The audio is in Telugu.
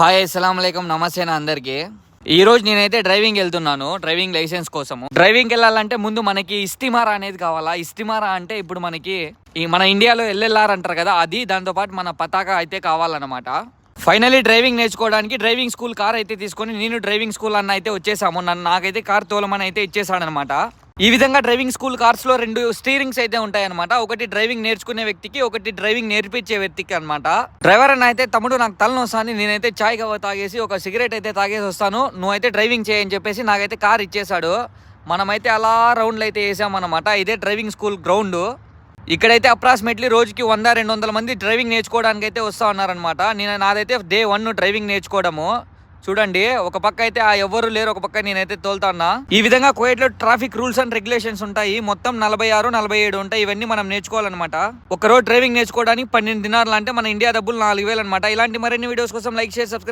హాయ్ అస్సలం నమస్తే నా అందరికి. ఈ రోజు నేనైతే డ్రైవింగ్ వెళ్తున్నాను డ్రైవింగ్ లైసెన్స్ కోసము డ్రైవింగ్ వెళ్ళాలంటే ముందు మనకి ఇస్తిమారా అనేది కావాలా? ఇస్తిమారా అంటే ఇప్పుడు మనకి ఈ మన ఇండియాలో ఎల్ఎల్ఆర్ అంటారు కదా అది దాంతో పాటు మన పతాక అయితే కావాలన్నమాట. ఫైనలీ డ్రైవింగ్ నేర్చుకోవడానికి డ్రైవింగ్ స్కూల్ కార్ అయితే తీసుకొని నేను డ్రైవింగ్ స్కూల్ అన్న అయితే వచ్చేసాము. నన్ను నాకైతే కార్ తోలమని అయితే ఇచ్చేసాడనమాట ఈ విధంగా డ్రైవింగ్ స్కూల్ కార్స్లో రెండు స్టీరింగ్స్ అయితే ఉంటాయన్నమాట. ఒకటి డ్రైవింగ్ నేర్చుకునే వ్యక్తికి ఒకటి డ్రైవింగ్ నేర్పించే వ్యక్తికి అనమాట డ్రైవర్ అని అయితే తమ్ముడు నాకు తలనొస్తాను నేనైతే చాయ్ కవ్వ తాగేసి ఒక సిగరెట్ అయితే తాగేసి వస్తాను. నువ్వైతే డ్రైవింగ్ చేయని చెప్పేసి నాకైతే కార్ ఇచ్చేశాడు. మనమైతే అలా రౌండ్లు అయితే వేసామన్నమాట. ఇదే డ్రైవింగ్ స్కూల్ గ్రౌండ్. ఇక్కడైతే అప్రాక్సిమేట్లీ రోజుకి వంద రెండు వందల మంది డ్రైవింగ్ నేర్చుకోవడానికి అయితే వస్తూ ఉన్నారనమాట నేను నాదైతే డే వన్ డ్రైవింగ్ నేర్చుకోవడము. చూడండి ఒక పక్క అయితే ఆ ఎవరు లేరు ఒక పక్క నేనైతే తోలుతాన్నా. ఈ విధంగా కువైట్లో ట్రాఫిక్ రూల్స్ అండ్ రెగ్యులేషన్స్ ఉంటాయి. మొత్తం నలభై ఆరు నలభై ఏడు ఉంటాయి. ఇవన్నీ మనం నేర్చుకోవాలన్నమాట. ఒక రోజు డ్రైవింగ్ నేర్చుకోవడానికి పన్నెండు దినాలు అంటే మన ఇండియా డబ్బులు నాలుగు వేలు అనమాట ఇలాంటి మరిన్ని వీడియోస్ కోసం లైక్ చేసి సబ్స్క్రైబ్